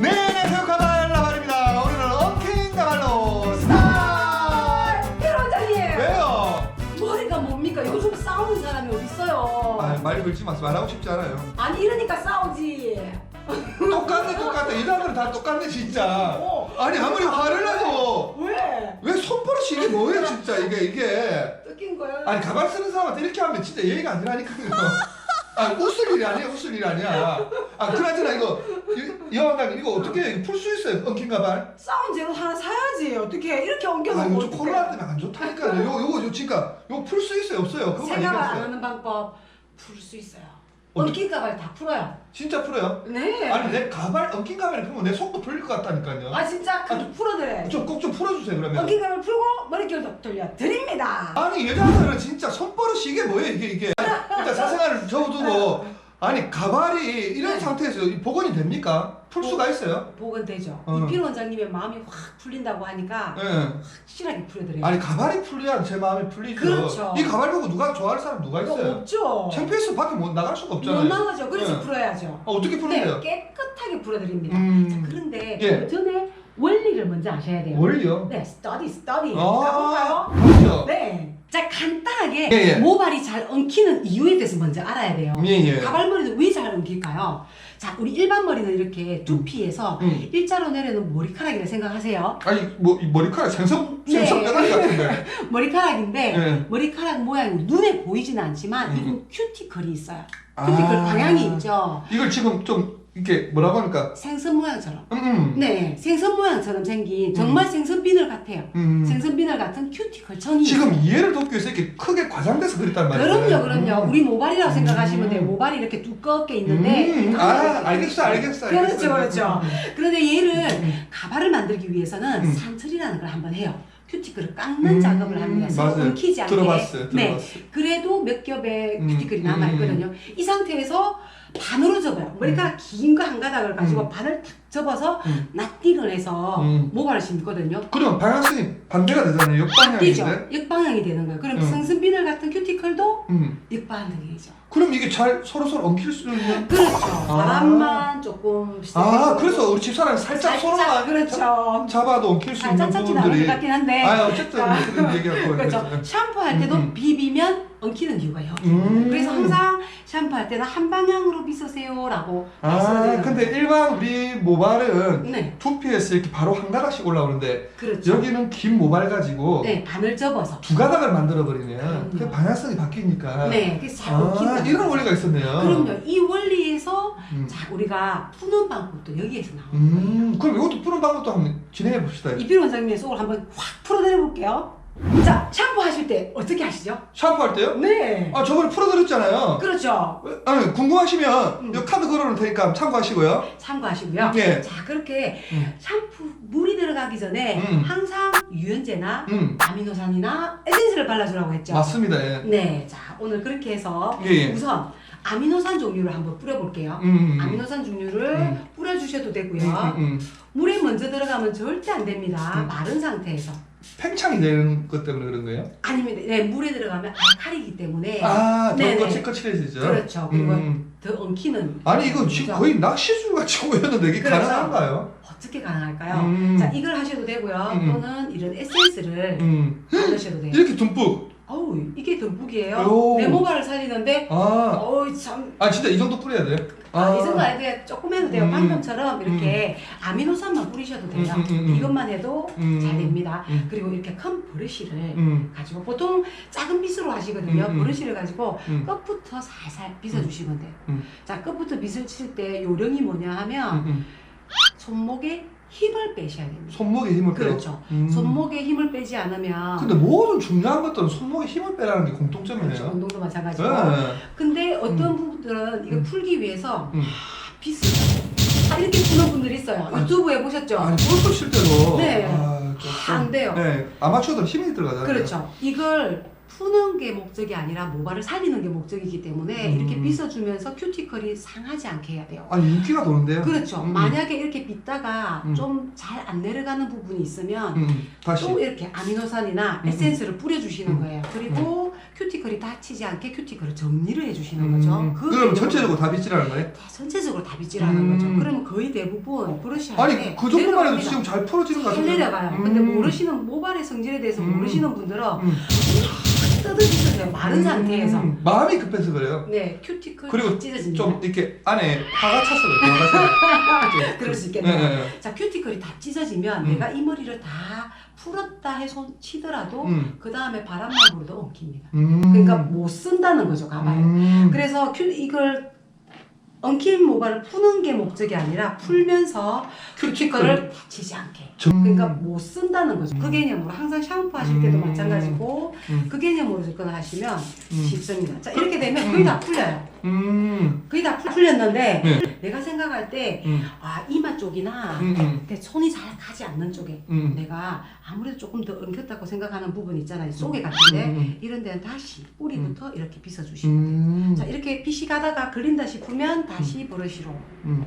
네, 안녕하세요. 가발라 말입니다. 오늘은 엉킨 가발로 스타일! 회원장님 왜요? 머리가 뭡니까 요즘 싸우는 사람이 어딨어요 아, 말 걸지 마세요. 말하고 싶지 않아요. 아니 이러니까 싸우지 똑같네, 똑같아. 이 사람들은 다 똑같네, 진짜. 어. 아니, 아무리 화를 내도 왜? 왜 손버릇이 이게 뭐예요, 진짜. 이게, 이게. 뜯긴 거야 아니, 가발 쓰는 사람한테 이렇게 하면 진짜 예의가 안 되라니까요. 아, 웃을 일이 아니에요, 웃을 일이 아니야. 아, 그나저나 이거, 이- 이왕당 이거 어떻게 풀 수 있어요, 엉킨 가발? 싸운 재료 하나 사야지 어떻게 이렇게 아, 엉겨놓고 요즘 코로나 때문에 안 좋다니까요. 요거, 요거, 요, 진짜, 요거 풀 수 있어요, 없어요? 그거 생각을 안 얘기해주세요. 하는 방법 풀 수 있어요 어떻게- 엉킨 가발 다 풀어요 진짜 풀어요? 네 아니 내 가발 엉킨 가발이 풀면 내 속도 풀릴 것 같다니까요. 아 진짜 그 아, 풀어드려요 좀꼭 좀 풀어주세요 그러면. 엉킨 가발 풀고 머릿결도 돌려 드립니다 아니 여자들은 진짜 손버릇이 이게 뭐예요 이게 이게. 일단 사생활을 접어두고 아니 가발이 이런 네. 상태에서 이 복원이 됩니까? 풀 수가 있어요? 복은 되죠 어. 이필 원장님의 마음이 확 풀린다고 하니까 예. 확실하게 풀어드려요 아니 가발이 풀려야 제 마음이 풀리죠. 그렇죠. 이 가발 보고 누가 좋아할 사람 누가 있어요? 없죠 창피해서 밖에 못 나갈 수가 못 없잖아요. 나가죠 그래서 네. 풀어야죠 아, 어떻게 풀는데요? 네, 깨끗하게 풀어드립니다. 음. 자, 그런데 예. 그 전에 원리를 먼저 아셔야 돼요. 뭘요? 네, 스터디, 스터디. 아, 가볼까요? 그렇죠. 네. 자, 간단하게 예, 예. 모발이 잘 엉키는 이유에 대해서 먼저 알아야 돼요. 예 예. 가발머리는 왜 잘 엉킬까요? 자, 우리 일반 머리는 이렇게 두피에서 음. 일자로 내려놓은 머리카락이라 생각하세요. 아니 뭐이 머리카락 생선 네. 생선 뼈다귀 같은데. 머리카락인데 예. 머리카락 모양이 눈에 보이지는 않지만 음. 이건 큐티클이 있어요. 큐티클 아. 방향이 있죠. 이걸 지금 좀 이렇게 뭐라고 합니까? 생선 모양처럼. 음, 음. 네, 생선 모양처럼 생긴 정말 생선 비늘 같아요. 음. 생선 비늘 같은 큐티클 천이 지금 이해를 돕기 위해서 이렇게 크게 과장돼서 그랬단 말이에요. 그럼요, 그럼요. 음. 우리 모발이라고 음. 생각하시면 돼요. 모발이 이렇게 두껍게 있는데 음. 아, 알겠어, 알겠어, 알겠어. 그렇죠, 그렇죠. 그런데 얘를 음. 가발을 만들기 위해서는 음. 산철이라는 걸 한번 해요. 큐티클을 깎는 음. 작업을 합니다. 서로 맞아요. 엉키지 않게. 들어봤어요, 네. 들어봤어요. 그래도 몇 겹의 음. 큐티클이 음. 남아있거든요. 이 상태에서 반으로 접어요. 머리카락 긴거 한 가닥을 가지고 반을 탁 접어서 음. 납딩을 해서 음. 모발을 심거든요. 그러면 방향성이 반대가 되잖아요. 역방향인데. 역방향이 되는 거예요. 그럼 음. 생선비늘 같은 큐티클도 음. 역방향이죠. 그럼 이게 잘 서로 서로 엉킬 수 있는. 그렇죠. 아. 바람만 조금 아, 그래서 우리 집사람이 살짝, 서로만 그렇죠. 잡아도 엉킬 수 있는 살짝 것 부분들이. 같긴 한데 아, 어쨌든 아. 그런 얘기하고. 그렇죠. 샴푸할 때도 음, 음. 비비면 엉키는 이유가 여기. 음. 그래서 항상 샴푸할 때는 한 방향으로 빗으세요라고 아, 근데 일반 우리 모발은 거예요. 네, 두피에서 이렇게 바로 한 가닥씩 올라오는데 그렇죠. 여기는 긴 모발 가지고 네, 반을 접어서. 두 가닥을 만들어 버리네요. 그럼요. 그 방향성이 바뀌니까. 네, 그래서 잘 아. 이런 원리가 있었네요. 그럼요. 이 원리에서 음. 자 우리가 푸는 방법도 여기에서 나옵니다. 음, 그럼 이것도 푸는 방법도 한번 진행해 봅시다. 이필 원장님의 속을 한번 확 풀어내려 볼게요. 자, 샴푸 하실 때 어떻게 하시죠? 샴푸할 때요? 네. 아, 저번에 풀어드렸잖아요. 그렇죠. 아니, 궁금하시면 음. 이 카드 걸어놓을 테니까 참고하시고요. 참고하시고요. 예. 자, 그렇게 음. 샴푸 물이 들어가기 전에 음. 항상 유연제나 음, 아미노산이나 에센스를 발라주라고 했죠. 맞습니다. 예. 네, 자 오늘 그렇게 해서 예, 예. 우선 아미노산 종류를 한번 뿌려볼게요. 음, 음, 음. 아미노산 종류를 음. 뿌려주셔도 되고요. 음, 음, 음. 물에 먼저 들어가면 절대 안 됩니다. 음. 마른 상태에서. 팽창이 되는 것 때문에 그런 거예요? 아니면 네, 물에 들어가면 알칼리이기 때문에 아, 더 네네. 거칠거칠해지죠? 그렇죠. 그리고 음. 더 엉키는. 아니, 이거 지금. 거의 낚시줄 같이 보였는데 이게 그렇죠. 가능한가요? 어떻게 가능할까요? 음. 자 이걸 하셔도 되고요. 음. 또는 이런 에센스를 음. 바르셔도 돼요. 이렇게 듬뿍. 어우 이게 듬뿍이에요. 오. 내 모발을 살리는데 아, 어우 참 아 진짜 이 정도 뿌려야 돼요? 아, 이 정도 아니고 조금 해도 돼요. 음. 방금처럼 이렇게 아미노산만 뿌리셔도 돼요. 음, 음, 음, 음. 이것만 해도 음. 잘 됩니다. 음. 그리고 이렇게 큰 브러쉬를 음. 가지고 보통 작은 빗으로 하시거든요. 음, 음. 브러쉬를 가지고 음. 끝부터 살살 빗어주시면 돼요. 음. 자, 끝부터 빗을 칠 때 요령이 뭐냐 하면 음, 음. 손목에 힘을 빼셔야 됩니다. 손목에 힘을 빼요. 그렇죠. 음. 손목에 힘을 빼지 않으면 근데 모든 중요한 것들은 손목에 힘을 빼라는 게 공통점이네요. 그렇죠. 운동도 마찬가지고. 네. 근데 어떤 부분들은 이거 음. 풀기 위해서 음. 빗을 아, 이렇게 푸는 분들이 있어요. 아니, 유튜브에 보셨죠? 아니 골프 칠 때도 네. 아, 좀- 안 돼요. 네. 아마추어들 힘이 들어가잖아요. 그렇죠. 이걸 푸는 게 목적이 아니라 모발을 살리는 게 목적이기 때문에 음. 이렇게 빗어주면서 큐티클이 상하지 않게 해야 돼요. 아니 인기가 도는데요. 그렇죠. 음. 만약에 이렇게 빗다가 음. 좀잘 안 내려가는 부분이 있으면 음. 또 이렇게 아미노산이나 음. 에센스를 뿌려주시는 음. 거예요. 그리고 큐티클이 다치지 않게 큐티클을 정리를 해주시는 거죠. 음, 그 그럼 전체적으로 다 빗질하는 거예요? 다 전체적으로 다 빗질하는 음. 거죠. 그러면 거의 대부분 브러쉬 할 아니 때그 정도만 해도. 지금 잘 풀어지는 것잘 같은데. 내려가요. 근데 음. 모르시는 모발의 성질에 대해서 음. 모르시는 분들은 음. 뜯어지세요. 마른 상태에서. 음, 마음이 급해서 그래요. 네, 큐티클 그리고 다 찢어집니다. 좀 이렇게 안에 파가 차서 그래요. 파가 차서. 그럴 수 있겠네요. 네, 네. 자, 큐티클이 다 찢어지면 음. 내가 이 머리를 다 풀었다 해서 치더라도 음. 그 다음에 바람만 불어도 엉킵니다. 음. 그러니까 못 쓴다는 거죠, 가발을. 음. 그래서 큐, 이걸 엉킨 모발을 푸는 게 목적이 아니라 풀면서 큐티클을 다치지 않게. 정- 그러니까 못 쓴다는 거죠. 그 음. 개념으로 항상 샴푸 하실 때도 음. 마찬가지고 음. 그 개념으로 접근하시면 음. 쉽습니다. 자 이렇게 되면 음. 거의 다 풀려요. 음. 거의 다 풀- 풀렸는데 네. 내가 생각할 때 음. 아 이마 쪽이나 음. 음. 내 손이 잘 가지 않는 쪽에 음. 내가 아무래도 조금 더 엉켰다고 생각하는 부분 있잖아요. 속에 같은데 음. 이런 데는 다시 뿌리부터 이렇게 빗어주시면 돼요. 음. 자 이렇게 빗이 가다가 걸린다 싶으면 다시 브러쉬로 음.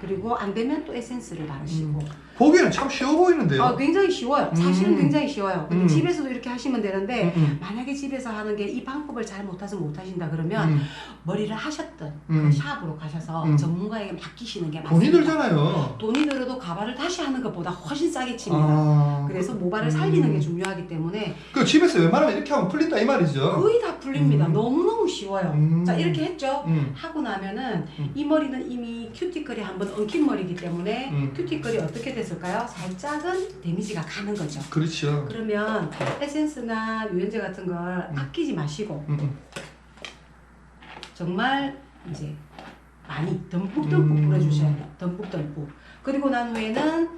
그리고 안 되면 또 에센스를 바르시고 보기에는 참 쉬워 보이는데요. 아 굉장히 쉬워요 사실은 음. 굉장히 쉬워요 근데 음. 집에서도 이렇게 하시면 되는데 음. 음. 만약에 집에서 하는 게 이 방법을 잘 못해서 못하신다 그러면 음. 머리를 하셨던 음. 그 샵으로 가셔서 음. 전문가에게 맡기시는 게 돈이 맞습니다 들잖아요. 돈이 들어도 가발을 다시 하는 것보다 훨씬 싸게 칩니다 아. 그래서 모발을 음. 살리는 게 중요하기 때문에 그 집에서 웬만하면 이렇게 하면 풀린다 이 말이죠. 거의 다 풀립니다 음. 너무너무 쉬워요 음. 자 이렇게 했죠 음. 하고 나면은 음. 이 머리는 이미 큐티클이 한번 엉킨 머리이기 때문에 음. 큐티클이 어떻게 됐을까요? 살짝은 데미지가 가는 거죠. 그렇죠. 그러면 에센스나 유연제 같은 걸 음. 아끼지 마시고 음. 음. 정말 이제 많이 듬뿍듬뿍 음. 뿌려주셔야 돼요. 듬뿍듬뿍. 그리고 난 후에는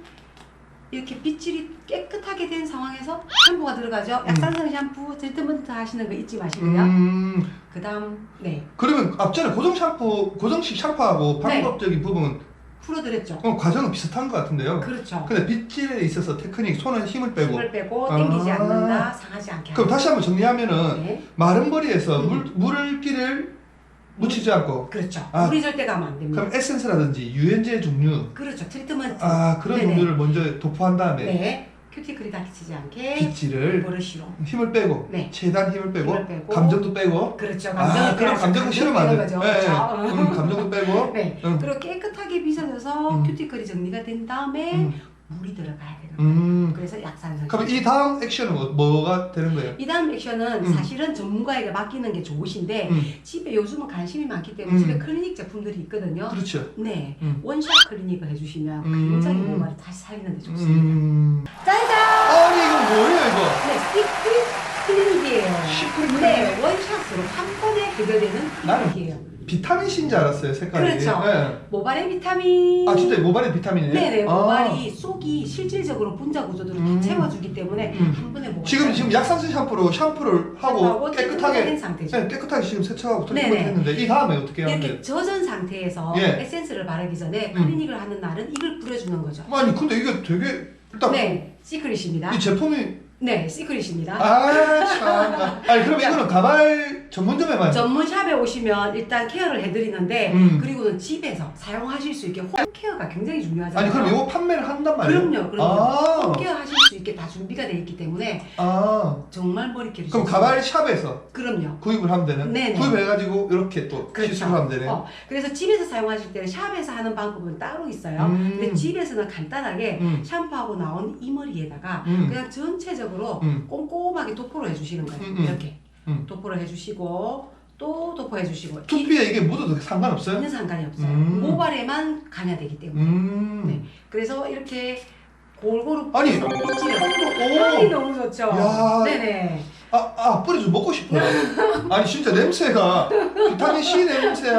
이렇게 빗질이 깨끗하게 된 상황에서 샴푸가 들어가죠. 약산성 샴푸 트리트먼트 하시는 거 잊지 마시고요. 음. 그 다음 네 그러면 앞전에 고정 샴푸, 고정식 샴푸하고 네. 방법적인 부분은 풀어드렸죠. 어, 과정은 비슷한 것 같은데요. 그렇죠. 근데 빗질에 있어서 테크닉, 손은 힘을 빼고. 힘을 빼고 아. 당기지 않는다, 상하지 않게 그럼 다시 한번 정리하면은 네. 마른 머리에서 음. 물, 물기를 묻히지 않고 그렇죠. 아. 물이 절대 가면 안 됩니다. 그럼 에센스라든지 유연제 종류 그렇죠. 트리트먼트. 아 그런 네네. 종류를 먼저 도포한 다음에 네. 큐티클이 다치지 않게 빗질을 브러쉬로. 힘을 빼고 네. 최대한 힘을 빼고, 힘을 빼고. 감정도 빼고 그렇죠. 아 감정을 그럼 빼서 감정도 싫으면 안 돼. 거죠. 예, 예. 그렇죠. 음, 감정도 빼고 네. 음. 그리고 깨끗하게 빗어져서 음. 큐티클이 정리가 된 다음에 음. 물이 들어가야 되는 거예요. 음. 그래서 약산성. 그럼 이 다음 액션은 뭐, 뭐가 되는 거예요? 이 다음 액션은 음. 사실은 전문가에게 맡기는 게 좋으신데 음. 집에 요즘은 관심이 많기 때문에 음. 집에 클리닉 제품들이 있거든요. 그렇죠. 네. 음. 원샷 클리닉을 해주시면 음. 굉장히 모발을 다시 살리는 데 좋습니다. 음. 짜잔! 아니 이거 뭐예요 이거? 네, 시크릿 클리닉이에요. 시크릿 네, 원샷으로 한 번 에 해결되는 나는 클리닉이에요. 비타민 C인 줄 알았어요 색깔이. 그렇죠. 예. 모발의 비타민. 아 진짜 모발에 비타민이에요? 네네, 아. 모발이 속이 실질적으로 분자 구조들을 음. 다 채워주기 때문에 음. 한 번에 모발. 지금 지금 약산성 샴푸로 샴푸를 하고 된 깨끗하게 상태죠. 네, 깨끗하게 지금 세척하고 트리트먼트 네네. 했는데 이 다음에 어떻게 하면 돼요? 이렇게 젖은 상태에서 예. 에센스를 바르기 전에 음. 클리닉을 하는 날은 이걸 뿌려주는 거죠. 아니 근데 이게 되게 일단 네, 시크릿입니다. 이 제품이 네, 시크릿입니다. 아 참 아니 그럼 이거는 가발 전문점에만 전문샵에 오시면 일단 케어를 해드리는데 음. 그리고는 집에서 사용하실 수 있게 홈 케어가 굉장히 중요하잖아요. 아니 그럼 이거 판매를 한단 말이에요? 그럼요, 그럼요. 아, 홈 케어 하실 수 있게 다 준비가 되어 있기 때문에 아 정말 머리끼리 그럼 가발 샵에서 그럼요. 구입을 하면 되는? 네네. 구입해가지고 이렇게 또 그렇죠. 시술을 하면 되네 어, 그래서 집에서 사용하실 때는 샵에서 하는 방법은 따로 있어요. 음. 근데 집에서는 간단하게 음. 샴푸하고 나온 이 머리에다가 음. 그냥 전체적으로 음. 꼼꼼하게 도포를 해주시는 거예요. 음, 음. 이렇게 음. 도포를 해주시고 또 도포해 주시고 두피에 이게 묻어도 상관없어요? 전혀 상관이 없어요. 음. 모발에만 감야되기 때문에. 음. 네. 그래서 이렇게 골고루 아니, 뿌려서 빗질을 오. 향이 너무 좋죠. 야. 네네. 아, 아, 뿌리 좀 먹고 싶어요. 아니, 진짜 냄새가 비타민 C 냄새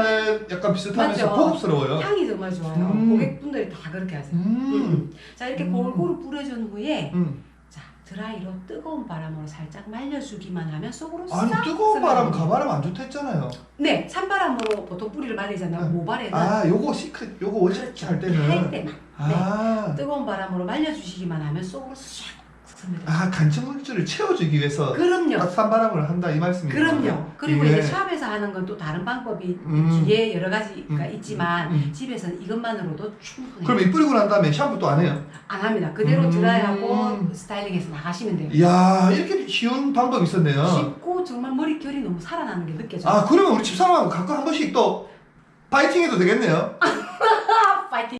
약간 비슷하면서 맞죠? 고급스러워요. 향이 정말 좋아요. 음. 고객분들이 다 그렇게 하세요. 음. 음. 자 이렇게 음. 골고루 뿌려준 후에 음. 자 드라이로 뜨거운 바람으로 살짝 말려주기만 하면 속으로 아니, 싹 뜨거운 바람. 가발하면 안 좋다 했잖아요. 네, 찬바람으로 보통 뿌리를 말리잖아요. 네. 모발에는 아, 요거 시크릿, 요거 원샷 할할 때는. 때만 아. 뜨거운 바람으로 말려주시기만 하면 속으로 싹. 아 간접 물질을 채워주기 위해서 그럼요. 따뜻한 바람을 한다 이 말씀이에요. 그럼요. 그리고 예. 이제 샵에서 하는 건 또 다른 방법이 음. 뒤에 여러 가지가 음, 있지만 음. 집에서는 이것만으로도 충분해요. 그럼 이 뿌리고 난 다음에 샴푸 또 안 해요? 안 합니다. 그대로 음. 드라이하고 스타일링해서 나가시면 돼요. 이야 이렇게 쉬운 방법이 있었네요. 쉽고 정말 머리 결이 너무 살아나는 게 느껴져요. 아 그러면 우리 집사람하고 가끔 한 번씩 또 파이팅 해도 되겠네요.